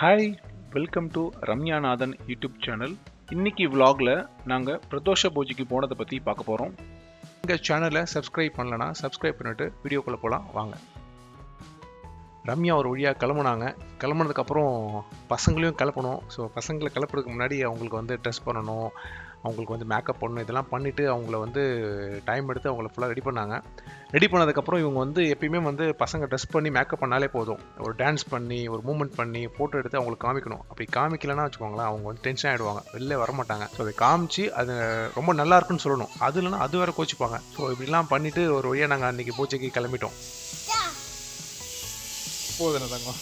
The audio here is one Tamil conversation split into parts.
Hi welcome to Ramyanathan YouTube channel இன்னைக்கு விலாகில் நாங்கள் பிரதோஷ பூஜைக்கு போனதை பற்றி பார்க்க போகிறோம் எங்கள் சேனலை சப்ஸ்கிரைப் பண்ணலன்னா சப்ஸ்கிரைப் பண்ணிவிட்டு வீடியோக்குள்ளே போகலாம் வாங்க. ரம்யா ஒரு வழியாக கிளம்புனாங்க. கிளம்புனதுக்கப்புறம் பசங்களையும் கிளப்பணும். ஸோ பசங்களை கிளப்புறதுக்கு முன்னாடி அவங்களுக்கு வந்து ட்ரெஸ் பண்ணணும். அவங்களுக்கு வந்து மேக்கப் பண்ணணும் இதெல்லாம் பண்ணிவிட்டு அவங்கள வந்து டைம் எடுத்து அவங்கள ஃபுல்லாக ரெடி பண்ணாங்க. ரெடி பண்ணதுக்கப்புறம் இவங்க வந்து எப்பயுமே வந்து பசங்க ட்ரெஸ் பண்ணி மேக்கப் பண்ணாலே போதும். ஒரு டான்ஸ் பண்ணி ஒரு மூமெண்ட் பண்ணி ஃபோட்டோ எடுத்து அவங்களுக்கு காமிக்கணும். அப்படி காமிக்கலன்னா வச்சுக்கோங்களேன் அவங்க வந்து டென்ஷன் ஆகிடுவாங்க வெளில வர மாட்டாங்க. ஸோ அதை காமிச்சு அது ரொம்ப நல்லா இருக்குன்னு சொல்லணும். அது இல்லைன்னா அது வேற கோச்சிப்பாங்க. ஸோ இப்படிலாம் பண்ணிட்டு ஒரு வழியாக நாங்கள் அன்றைக்கி பூஜைக்கு கிளம்பிட்டோம். போதும் தங்கம்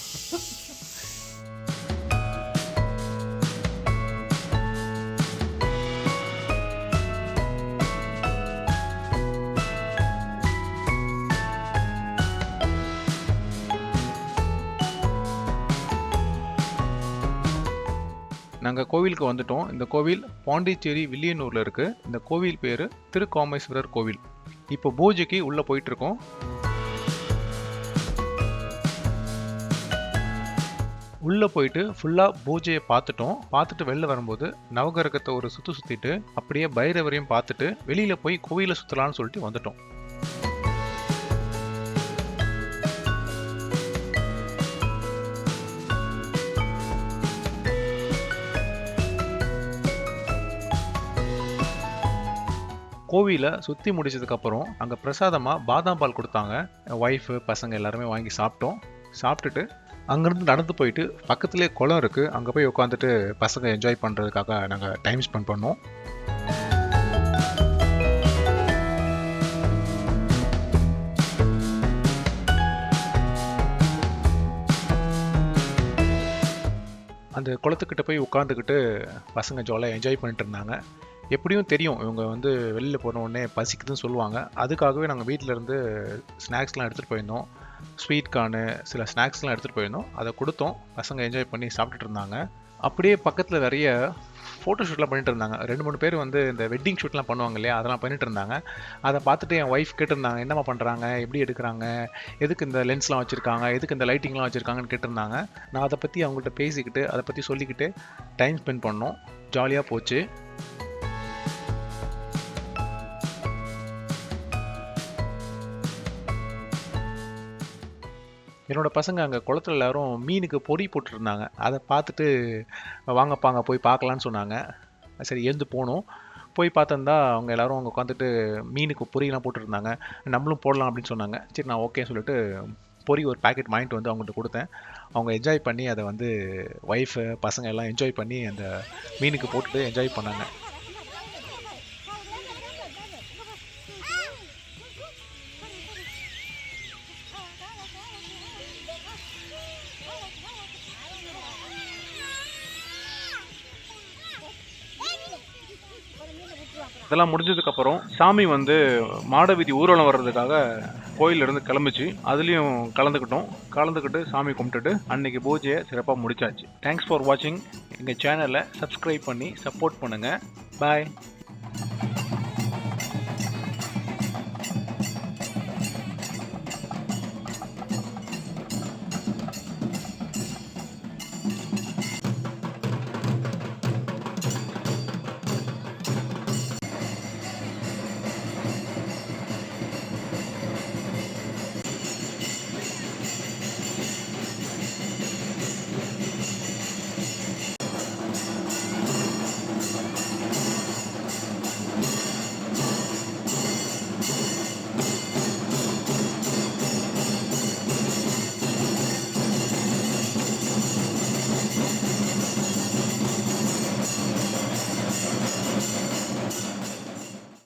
நாங்கள் கோவிலுக்கு வந்துட்டோம். இந்த கோவில் பாண்டிச்சேரி வில்லியனூரில் இருக்குது இந்த கோவில் பேர் திருக்காமேஸ்வரர் கோவில். இப்போ பூஜைக்கு உள்ளே போயிட்டுருக்கோம். உள்ளே போயிட்டு ஃபுல்லாக பூஜையை பார்த்துட்டோம். பார்த்துட்டு வெளில வரும்போது நவகரகத்தை ஒரு சுற்று சுற்றிட்டு அப்படியே பைரவரையும் பார்த்துட்டு வெளியில் போய் கோவிலை சுற்றலான்னு சொல்லிட்டு வந்துட்டோம். கோவிலை சுற்றி முடிச்சதுக்கப்புறம் அங்கே பிரசாதமாக பாதாம் பால் கொடுத்தாங்க. ஒய்ஃபு பசங்க எல்லாருமே வாங்கி சாப்பிட்டோம். சாப்பிட்டுட்டு அங்கேருந்து நடந்து போயிட்டு பக்கத்துலேயே குளம் இருக்குது அங்கே போய் உட்காந்துட்டு பசங்க என்ஜாய் பண்ணுறதுக்காக நாங்கள் டைம் ஸ்பெண்ட் பண்ணோம். அந்த குளத்துக்கிட்ட போய் உட்காந்துக்கிட்டு பசங்க ஜாலியாக என்ஜாய் பண்ணிட்டு இருந்தாங்க. எப்படியும் தெரியும். இவங்க வந்து வெளியில் போன உடனே பசிக்குதுன்னு சொல்லுவாங்க. அதுக்காகவே நாங்கள் வீட்டில் இருந்து ஸ்நாக்ஸ்லாம் எடுத்துகிட்டு போயிருந்தோம். ஸ்வீட் கார்னு சில ஸ்நாக்ஸ்லாம் எடுத்துகிட்டு போயிருந்தோம். அதை கொடுத்தோம். பசங்க என்ஜாய் பண்ணி சாப்பிட்டுட்டு இருந்தாங்க. அப்படியே பக்கத்தில் நிறைய ஃபோட்டோ ஷூட்லாம் பண்ணிட்டு இருந்தாங்க. ரெண்டு மூணு பேர் வந்து இந்த வெட்டிங் ஷூட்லாம் பண்ணுவாங்க இல்லையா? அதெல்லாம் பண்ணிட்டு இருந்தாங்க. அதை பார்த்துட்டு என் ஒய்ஃப் கேட்டிருந்தாங்க என்னம்மா பண்ணுறாங்க எப்படி எடுக்கிறாங்க? எதுக்கு இந்த லென்ஸ்லாம் வச்சுருக்காங்க? எதுக்கு இந்த லைட்டிங்லாம் வச்சுருக்காங்கன்னு கேட்டிருந்தாங்க. நான் அதை பற்றி அவங்கள்ட்ட பேசிக்கிட்டு அதை பற்றி சொல்லிக்கிட்டு டைம் ஸ்பெண்ட் பண்ணோம். ஜாலியாக போச்சு. என்னோட பசங்க அங்கே குளத்துல எல்லாரும் மீனுக்கு பொறி போட்டுருந்தாங்க. அதை பார்த்துட்டு வாங்கப்பாங்க போய் பார்க்கலான்னு சொன்னாங்க. சரி எழுந்து போனோம். போய் பார்த்தா அவங்க எல்லாரும் அங்கே உட்காந்துட்டு மீனுக்கு பொரியெல்லாம் போட்டுருந்தாங்க. நம்மளும் போடலாம் அப்படின்னு சொன்னாங்க. சரி நான் ஓகே சொல்லிட்டு பொரி ஒரு பேக்கெட் வாங்கிட்டு வந்து அவங்கள்ட்ட கொடுத்தேன். அவங்க என்ஜாய் பண்ணி அதை வந்து ஒய்ஃபு பசங்க எல்லாம் என்ஜாய் பண்ணி அந்த மீனுக்கு போட்டுட்டு என்ஜாய் பண்ணாங்க. இதெல்லாம் முடிஞ்சதுக்கப்புறம் சாமி வந்து மாட வீதி ஊர்வலம் வர்றதுக்காக கோயிலிருந்து கிளம்பிச்சு. கிளம்புச்சு அதுலேயும் கலந்துக்கிட்டோம். கலந்துக்கிட்டு சாமி கும்பிட்டுட்டு அன்னைக்கு பூஜையை சிறப்பாக முடிச்சாச்சு. தேங்க்ஸ் ஃபார் வாட்சிங் எங்கள் சேனலை சப்ஸ்கிரைப் பண்ணி சப்போர்ட் பண்ணுங்கள் பாய்